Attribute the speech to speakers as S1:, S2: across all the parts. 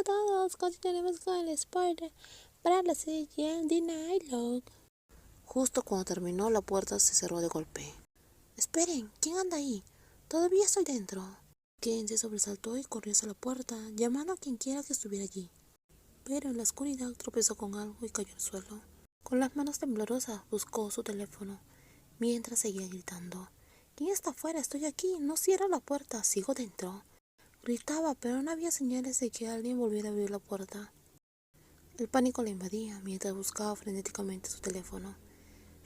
S1: a todos, continuemos con el spoiler para la serie The Nightlock.
S2: Justo cuando terminó, la puerta se cerró de golpe. Esperen, ¿quién anda ahí? Todavía estoy dentro. Ken se sobresaltó y corrió hacia la puerta, llamando a quien quiera que estuviera allí. Pero en la oscuridad tropezó con algo y cayó al suelo. Con las manos temblorosas buscó su teléfono, mientras seguía gritando. ¿Quién está afuera? Estoy aquí. No cierra la puerta. Sigo dentro. Gritaba, pero no había señales de que alguien volviera a abrir la puerta. El pánico le invadía mientras buscaba frenéticamente su teléfono,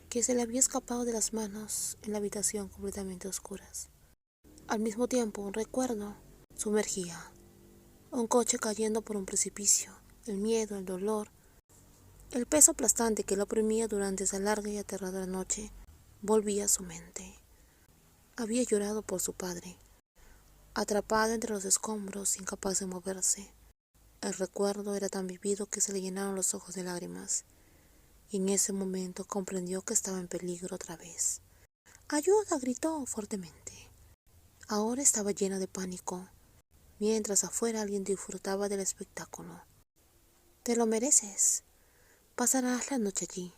S2: que se le había escapado de las manos en la habitación completamente oscuras. Al mismo tiempo, un recuerdo sumergía. Un coche cayendo por un precipicio, el miedo, el dolor, el peso aplastante que lo oprimía durante esa larga y aterradora noche volvía a su mente. Había llorado por su padre, atrapado entre los escombros, incapaz de moverse. El recuerdo era tan vivido que se le llenaron los ojos de lágrimas, y en ese momento comprendió que estaba en peligro otra vez. ¡Ayuda! gritó fuertemente. Ahora estaba llena de pánico, mientras afuera alguien disfrutaba del espectáculo. Te lo mereces. Pasarás la noche allí,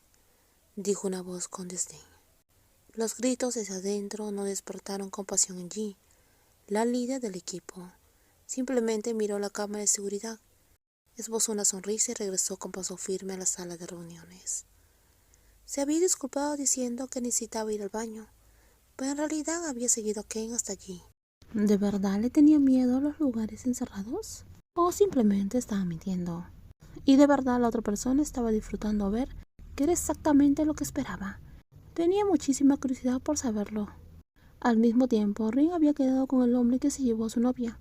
S2: dijo una voz con desdén. Los gritos desde adentro no despertaron compasión en la líder del equipo. Simplemente miró la cámara de seguridad, esbozó una sonrisa y regresó con paso firme a la sala de reuniones. Se había disculpado diciendo que necesitaba ir al baño, pero en realidad había seguido a Ken hasta allí. ¿De verdad le tenía miedo a los lugares encerrados? ¿O simplemente estaba mintiendo? Y de verdad la otra persona estaba disfrutando ver que era exactamente lo que esperaba. Tenía muchísima curiosidad por saberlo. Al mismo tiempo, Ring había quedado con el hombre que se llevó a su novia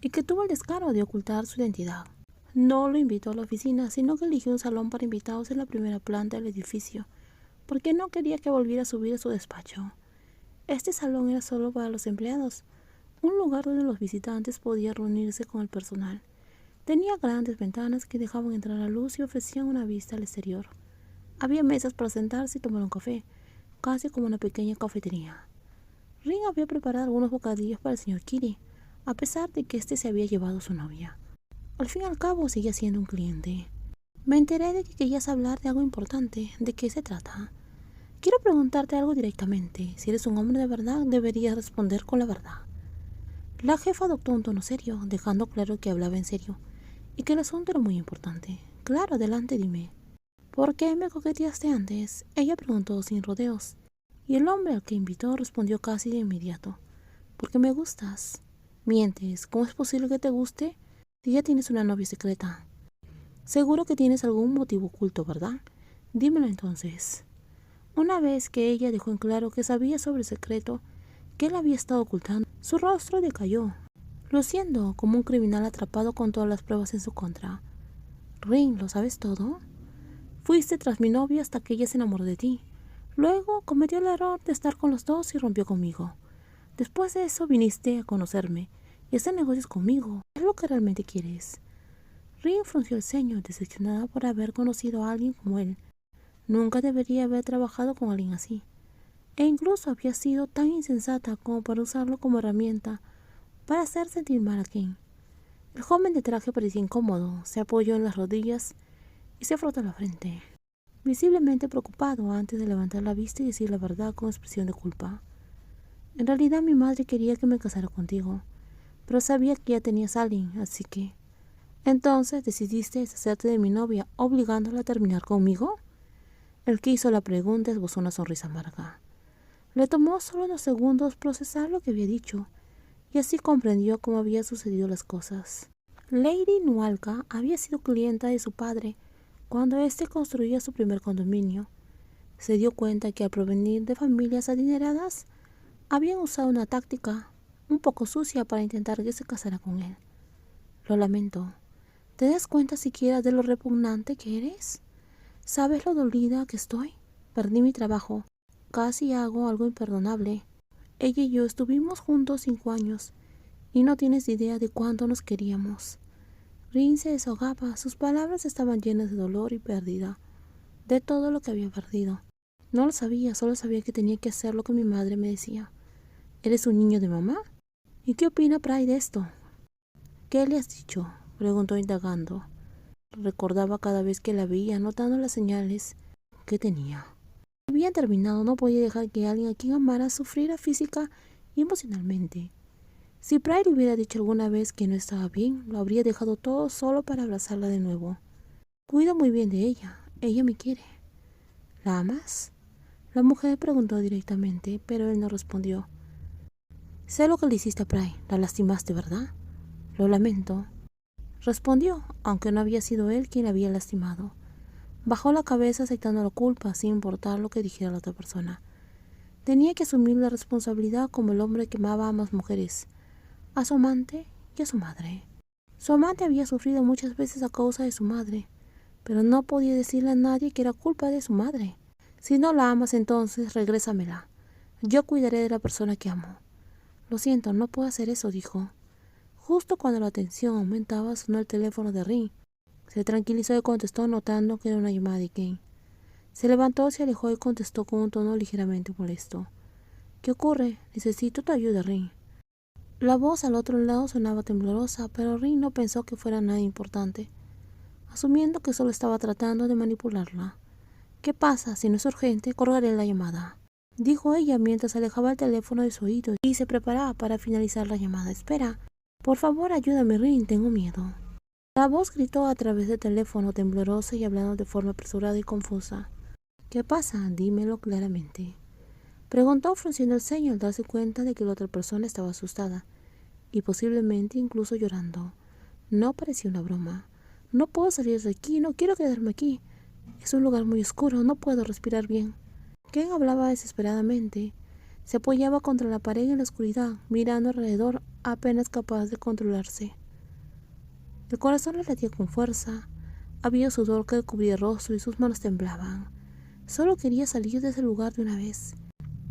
S2: y que tuvo el descaro de ocultar su identidad. No lo invitó a la oficina, sino que eligió un salón para invitados en la primera planta del edificio, porque no quería que volviera a subir a su despacho. Este salón era solo para los empleados, un lugar donde los visitantes podían reunirse con el personal. Tenía grandes ventanas que dejaban entrar la luz y ofrecían una vista al exterior. Había mesas para sentarse y tomar un café, casi como una pequeña cafetería. Ring había preparado algunos bocadillos para el señor Kiri, a pesar de que éste se había llevado a su novia. Al fin y al cabo seguía siendo un cliente. Me enteré de que querías hablar de algo importante. ¿De qué se trata? Quiero preguntarte algo directamente. Si eres un hombre de verdad, deberías responder con la verdad. La jefa adoptó un tono serio, dejando claro que hablaba en serio y que el asunto era muy importante. Claro, adelante, dime. ¿Por qué me coqueteaste antes? Ella preguntó sin rodeos. Y el hombre al que invitó respondió casi de inmediato. Porque me gustas. Mientes. ¿Cómo es posible que te guste si ya tienes una novia secreta? Seguro que tienes algún motivo oculto, ¿verdad? Dímelo entonces. Una vez que ella dejó en claro que sabía sobre el secreto que él había estado ocultando, su rostro decayó, luciendo como un criminal atrapado con todas las pruebas en su contra. Ring, ¿lo sabes todo? Fuiste tras mi novia hasta que ella se enamoró de ti. Luego cometió el error de estar con los dos y rompió conmigo. Después de eso viniste a conocerme y hacer negocios conmigo. ¿Es lo que realmente quieres? Rin frunció el ceño, decepcionada por haber conocido a alguien como él. Nunca debería haber trabajado con alguien así. E incluso había sido tan insensata como para usarlo como herramienta para hacer sentir mal a Ken. El joven de traje parecía incómodo, se apoyó en las rodillas y se frotó la frente visiblemente preocupado antes de levantar la vista y decir la verdad con expresión de culpa. En realidad mi madre quería que me casara contigo, pero sabía que ya tenías a alguien, así que... Entonces decidiste deshacerte de mi novia, obligándola a terminar conmigo. El que hizo la pregunta esbozó una sonrisa amarga. Le tomó solo unos segundos procesar lo que había dicho, y así comprendió cómo habían sucedido las cosas. Lady Nualca había sido clienta de su padre cuando éste construía su primer condominio, se dio cuenta que al provenir de familias adineradas, habían usado una táctica un poco sucia para intentar que se casara con él. Lo lamento. ¿Te das cuenta siquiera de lo repugnante que eres? ¿Sabes lo dolida que estoy? Perdí mi trabajo. Casi hago algo imperdonable. Ella y yo estuvimos juntos cinco años y no tienes idea de cuánto nos queríamos. Rin se desahogaba, sus palabras estaban llenas de dolor y pérdida, de todo lo que había perdido. No lo sabía, solo sabía que tenía que hacer lo que mi madre me decía. ¿Eres un niño de mamá? ¿Y qué opina Pride de esto? ¿Qué le has dicho? preguntó indagando. Recordaba cada vez que la veía, notando las señales que tenía. Habían terminado, no podía dejar que alguien a quien amara sufriera física y emocionalmente. Si Pride hubiera dicho alguna vez que no estaba bien, lo habría dejado todo solo para abrazarla de nuevo. Cuido muy bien de ella, ella me quiere. ¿La amas? La mujer preguntó directamente, pero él no respondió. Sé lo que le hiciste a. La lastimaste, ¿verdad? Lo lamento. Respondió, aunque no había sido él quien la había lastimado. Bajó la cabeza aceptando la culpa, sin importar lo que dijera la otra persona. Tenía que asumir la responsabilidad como el hombre que amaba a más mujeres, a su amante y a su madre. Su amante había sufrido muchas veces a causa de su madre, pero no podía decirle a nadie que era culpa de su madre. Si no la amas, entonces regrésamela. Yo cuidaré de la persona que amo. Lo siento, no puedo hacer eso, dijo. Justo cuando la tensión aumentaba, sonó el teléfono de Rin. Se tranquilizó y contestó notando que era una llamada de Kane. Se levantó, se alejó y contestó con un tono ligeramente molesto. ¿Qué ocurre? Necesito tu ayuda, Rin. La voz al otro lado sonaba temblorosa, pero Rin no pensó que fuera nada importante, asumiendo que solo estaba tratando de manipularla. ¿Qué pasa? Si no es urgente, colgaré la llamada. Dijo ella mientras alejaba el teléfono de su oído y se preparaba para finalizar la llamada. Espera, por favor ayúdame, Rin, tengo miedo. La voz gritó a través del teléfono temblorosa y hablando de forma apresurada y confusa. ¿Qué pasa? Dímelo claramente. Preguntó frunciendo el ceño al darse cuenta de que la otra persona estaba asustada y posiblemente incluso llorando. No parecía una broma. No puedo salir de aquí, no quiero quedarme aquí. Es un lugar muy oscuro, no puedo respirar bien. Ken hablaba desesperadamente. Se apoyaba contra la pared en la oscuridad, mirando alrededor, apenas capaz de controlarse. El corazón le latía con fuerza. Había sudor que cubría el rostro y sus manos temblaban. Solo quería salir de ese lugar de una vez.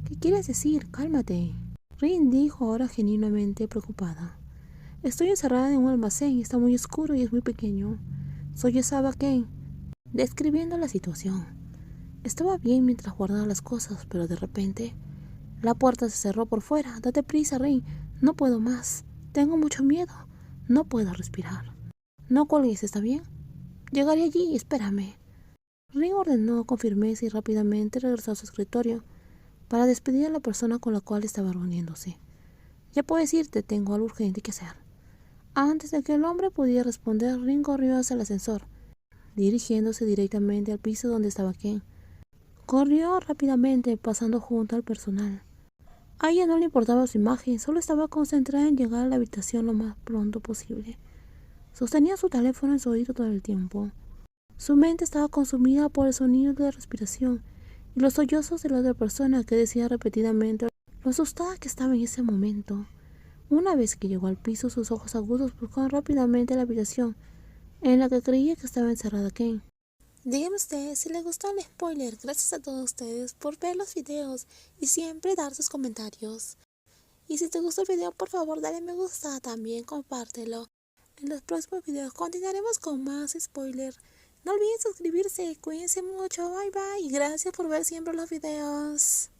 S2: ¿Qué quieres decir? Cálmate. Rin dijo ahora genuinamente preocupada. Estoy encerrada en un almacén, está muy oscuro y es muy pequeño. Soy Esaba Ken, describiendo la situación. Estaba bien mientras guardaba las cosas, pero de repente la puerta se cerró por fuera. Date prisa, Rin. No puedo más. Tengo mucho miedo. No puedo respirar. No cuelgues, ¿está bien? Llegaré allí, espérame. Rin ordenó con firmeza y rápidamente regresó a su escritorio para despedir a la persona con la cual estaba reuniéndose. Ya puedes irte, tengo algo urgente que hacer. Antes de que el hombre pudiera responder, Rin corrió hacia el ascensor dirigiéndose directamente al piso donde estaba Ken. Corrió rápidamente, pasando junto al personal. A ella no le importaba su imagen, solo estaba concentrada en llegar a la habitación lo más pronto posible. Sostenía su teléfono en su oído todo el tiempo. Su mente estaba consumida por el sonido de la respiración los sollozos de la otra persona que decía repetidamente lo asustada que estaba en ese momento. Una vez que llegó al piso, sus ojos agudos buscaron rápidamente la habitación en la que creía que estaba encerrada Ken.
S1: Díganme ustedes si les gustó el spoiler. Gracias a todos ustedes por ver los videos y siempre dar sus comentarios. Y si te gustó el video, por favor dale me gusta, también compártelo. En los próximos videos continuaremos con más spoiler. No olviden suscribirse, cuídense mucho, bye bye y gracias por ver siempre los videos.